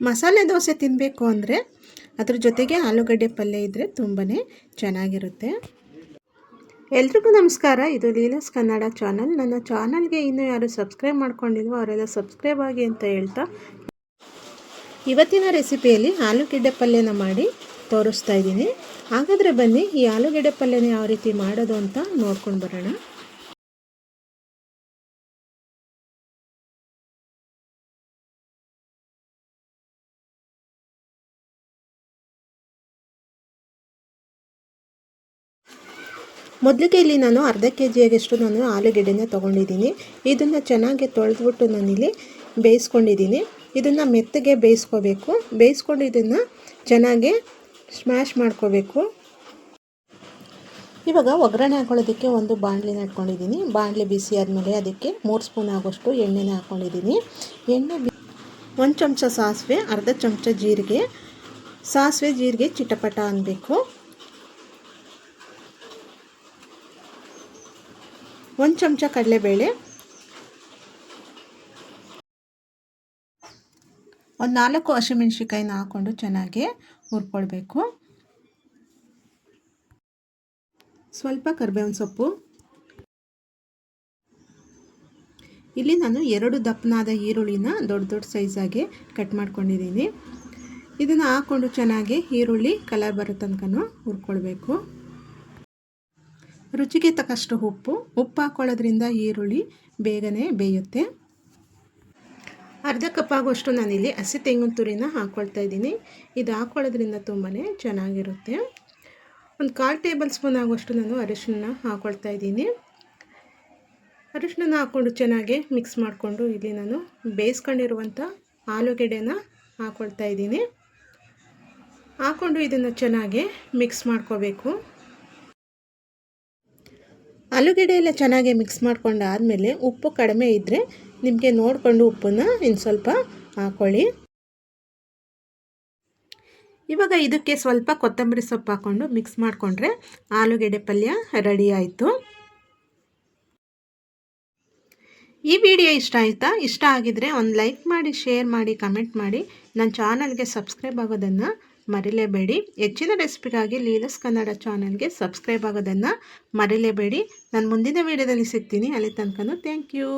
ಮಸಾಲೆ ದೋಸೆ ತಿನ್ನಬೇಕು ಅಂದರೆ ಅದ್ರ ಜೊತೆಗೆ ಆಲೂಗಡ್ಡೆ ಪಲ್ಯ ಇದ್ದರೆ ತುಂಬಾ ಚೆನ್ನಾಗಿರುತ್ತೆ. ಎಲ್ರಿಗೂ ನಮಸ್ಕಾರ. ಇದು ಲೀಲಸ್ ಕನ್ನಡ ಚಾನಲ್. ನನ್ನ ಚಾನಲ್ಗೆ ಇನ್ನೂ ಯಾರು ಸಬ್ಸ್ಕ್ರೈಬ್ ಮಾಡ್ಕೊಂಡಿಲ್ವೋ ಅವರೆಲ್ಲ ಸಬ್ಸ್ಕ್ರೈಬ್ ಆಗಿ ಅಂತ ಹೇಳ್ತಾ ಇವತ್ತಿನ ರೆಸಿಪಿಯಲ್ಲಿ ಆಲೂಗಡ್ಡೆ ಪಲ್ಯನ ಮಾಡಿ ತೋರಿಸ್ತಾ ಇದ್ದೀನಿ. ಹಾಗಾದರೆ ಬನ್ನಿ ಈ ಆಲೂಗಡ್ಡೆ ಪಲ್ಯನ ಯಾವ ರೀತಿ ಮಾಡೋದು ಅಂತ ನೋಡ್ಕೊಂಡು ಬರೋಣ. ಮೊದಲಿಗೆ ಇಲ್ಲಿ ನಾನು ಅರ್ಧ ಕೆ ಜಿಯಾಗಷ್ಟು ನಾನು ಆಲೂಗೆಡ್ಡೆನ ತೊಗೊಂಡಿದ್ದೀನಿ. ಇದನ್ನು ಚೆನ್ನಾಗಿ ತೊಳೆದ್ಬಿಟ್ಟು ನಾನಿಲ್ಲಿ ಬೇಯಿಸ್ಕೊಂಡಿದ್ದೀನಿ. ಇದನ್ನು ಮೆತ್ತಗೆ ಬೇಯಿಸ್ಕೋಬೇಕು. ಬೇಯಿಸ್ಕೊಂಡು ಇದನ್ನು ಚೆನ್ನಾಗಿ ಸ್ಮ್ಯಾಶ್ ಮಾಡ್ಕೋಬೇಕು. ಇವಾಗ ಒಗ್ಗರಣೆ ಹಾಕೊಳ್ಳೋದಕ್ಕೆ ಒಂದು ಬಾಣಲಿನ ಇಟ್ಕೊಂಡಿದ್ದೀನಿ. ಬಾಣಲಿ ಬಿಸಿ ಆದಮೇಲೆ ಅದಕ್ಕೆ ಮೂರು ಸ್ಪೂನ್ ಆಗೋಷ್ಟು ಎಣ್ಣೆನ ಹಾಕ್ಕೊಂಡಿದ್ದೀನಿ ಎಣ್ಣೆ ಬಿ ಒಂದು ಚಮಚ ಸಾಸಿವೆ, ಅರ್ಧ ಚಮಚ ಜೀರಿಗೆ. ಸಾಸಿವೆ, ಜೀರಿಗೆ ಚಿಟಪಟ ಅನ್ನಬೇಕು ಒಂದು ಚಮಚ ಕಡಲೆಬೇಳೆ, ಒಂದು ನಾಲ್ಕು ಹಸಿಮೆಣ್ಸಿಕಾಯಿನ ಹಾಕ್ಕೊಂಡು ಚೆನ್ನಾಗಿ ಹುರ್ಕೊಳ್ಬೇಕು. ಸ್ವಲ್ಪ ಕರಿಬೇವಿನ ಸೊಪ್ಪು. ಇಲ್ಲಿ ನಾನು ಎರಡು ದಪ್ಪನಾದ ಈರುಳ್ಳಿನ ದೊಡ್ಡ ದೊಡ್ಡ ಸೈಜಾಗಿ ಕಟ್ ಮಾಡ್ಕೊಂಡಿದ್ದೀನಿ. ಇದನ್ನು ಹಾಕ್ಕೊಂಡು ಚೆನ್ನಾಗಿ ಈರುಳ್ಳಿ ಕಲರ್ ಬರೋ ತನಕ ಹುರ್ಕೊಳ್ಬೇಕು. ರುಚಿಗೆ ತಕ್ಕಷ್ಟು ಉಪ್ಪು ಉಪ್ಪು ಹಾಕ್ಕೊಳ್ಳೋದ್ರಿಂದ ಈರುಳ್ಳಿ ಬೇಗನೆ ಬೇಯುತ್ತೆ. ಅರ್ಧ ಕಪ್ ಆಗುವಷ್ಟು ನಾನಿಲ್ಲಿ ಹಸಿ ತೆಂಗಿನ ತುರಿನ ಹಾಕ್ಕೊಳ್ತಾ ಇದ್ದೀನಿ. ಇದು ಹಾಕ್ಕೊಳ್ಳೋದ್ರಿಂದ ತುಂಬಾ ಚೆನ್ನಾಗಿರುತ್ತೆ. ಒಂದು ಕಾಲು ಟೇಬಲ್ ಸ್ಪೂನ್ ಆಗುವಷ್ಟು ನಾನು ಅರಿಶಿನ ಹಾಕ್ಕೊಳ್ತಾ ಇದ್ದೀನಿ. ಅರಿಶಿನ ಹಾಕ್ಕೊಂಡು ಚೆನ್ನಾಗಿ ಮಿಕ್ಸ್ ಮಾಡಿಕೊಂಡು ಇಲ್ಲಿ ನಾನು ಬೇಯಿಸ್ಕೊಂಡಿರುವಂಥ ಆಲೂಗೆಡ್ಡೆನ ಹಾಕ್ಕೊಳ್ತಾ ಇದ್ದೀನಿ. ಹಾಕ್ಕೊಂಡು ಇದನ್ನು ಚೆನ್ನಾಗಿ ಮಿಕ್ಸ್ ಮಾಡ್ಕೋಬೇಕು. ಆಲೂಗೆಡ್ಡೆ ಎಲ್ಲ ಚೆನ್ನಾಗಿ ಮಿಕ್ಸ್ ಮಾಡ್ಕೊಂಡಾದಮೇಲೆ ಉಪ್ಪು ಕಡಿಮೆ ಇದ್ದರೆ ನಿಮಗೆ ನೋಡಿಕೊಂಡು ಉಪ್ಪನ್ನು ಇನ್ನು ಸ್ವಲ್ಪ ಹಾಕ್ಕೊಳ್ಳಿ ಇವಾಗ ಇದಕ್ಕೆ ಸ್ವಲ್ಪ ಕೊತ್ತಂಬರಿ ಸೊಪ್ಪು ಹಾಕ್ಕೊಂಡು ಮಿಕ್ಸ್ ಮಾಡಿಕೊಂಡ್ರೆ ಆಲೂಗೆಡ್ಡೆ ಪಲ್ಯ ರೆಡಿ ಆಯಿತು. ಈ ವಿಡಿಯೋ ಇಷ್ಟ ಆಯಿತಾ? ಇಷ್ಟ ಆಗಿದರೆ ಒಂದು ಲೈಕ್ ಮಾಡಿ, ಶೇರ್ ಮಾಡಿ, ಕಮೆಂಟ್ ಮಾಡಿ. ನನ್ನ ಚಾನಲ್ಗೆ ಸಬ್ಸ್ಕ್ರೈಬ್ ಆಗೋದನ್ನು ಮರಿಲೇಬೇಡಿ. ಹೆಚ್ಚಿನ ರೆಸಿಪಿಗಾಗಿ ಲೀಲಸ್ ಕನ್ನಡ ಚಾನಲ್ಗೆ ಸಬ್ಸ್ಕ್ರೈಬ್ ಆಗೋದನ್ನು ಮರಿಲೇಬೇಡಿ. ನಾನು ಮುಂದಿನ ವೀಡಿಯೋದಲ್ಲಿ ಸಿಗ್ತೀನಿ. ಅಲ್ಲಿ ತನಕನೂ ಥ್ಯಾಂಕ್ ಯು